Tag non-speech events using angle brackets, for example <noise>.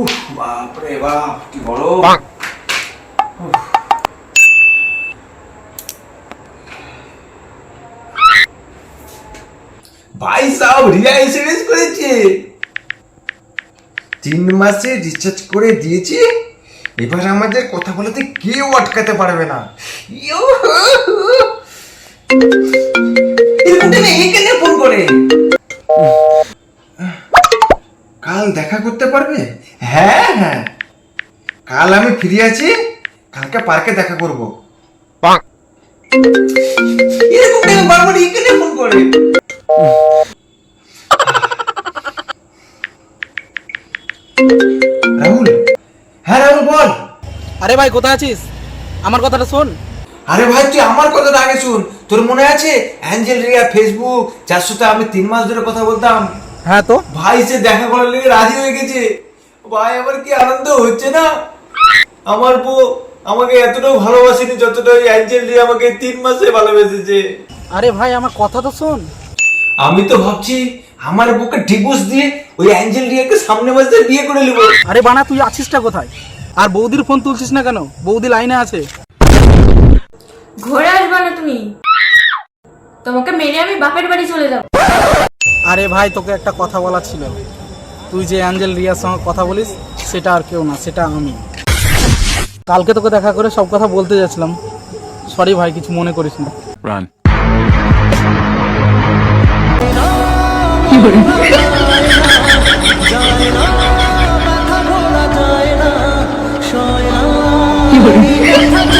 উফ বাপরে বাপ কি গরম ভাই সাহেব রিয়া এসএমএস করেছে। তিন মাসে রিচার্জ করে দিয়েছি। এবার আমাদের কথা বলাতে কেউ আটকাতে পারবে না। ইয়ো! কাল দেখা করতে পারবে? হ্যাঁ হ্যাঁ। কাল আমি ফ্রি আছি কালকে পার্কে দেখা করব। এরকম টাইমে বারবার এখানে ফোন করে? রাহুল হ্যাঁ রাহুল বল। আরে ভাই কোথায় আছিস? আমার কথাটা শোন। আরে ভাই তুই আমার কথাটা আগে শুন। তোর মনে আছে অ্যাঞ্জেল রিয়া ফেসবুক যার সাথে আমি তিন মাস ধরে কথা বলতাম? হ্যাঁ তো? ভাই সে দেখা করার লেগে রাজি হয়ে গেছে। ভাই আমার কি আনন্দ হচ্ছে না? আমার বউ আমাকে এতটাও ভালোবাসেনি যতটা ওই অ্যাঞ্জেল রিয়া আমাকে তিন মাসে ভালোবেসেছে। আরে ভাই আমার কথা তো শোন। আমি তো ভাবছি আমার বুকে ডিভোর্স দিয়ে ওই অ্যাঞ্জেল রিয়াকে সামনে মাসে বিয়ে করে নেব। আরে বানা তুই আছিসটা কোথায়? আর বৌদির ফোন তুলছিস না কেন? বৌদি লাইনে আছে। ঘরে আসবে না তুমি। তোমাকে মেরে আমি বাপের বাড়ি চলে যাব। আরে ভাই তোকে একটা কথা বলা ছিল। তুই যে অ্যাঞ্জেল রিয়ার সঙ্গে কথা বলিস সেটা আর কেউ না সেটা আমি। কালকে তোকে দেখা করে সব কথা বলতে যাচ্ছিলাম। সরি ভাই কিছু মনে করিস না। রান কি <laughs> <laughs>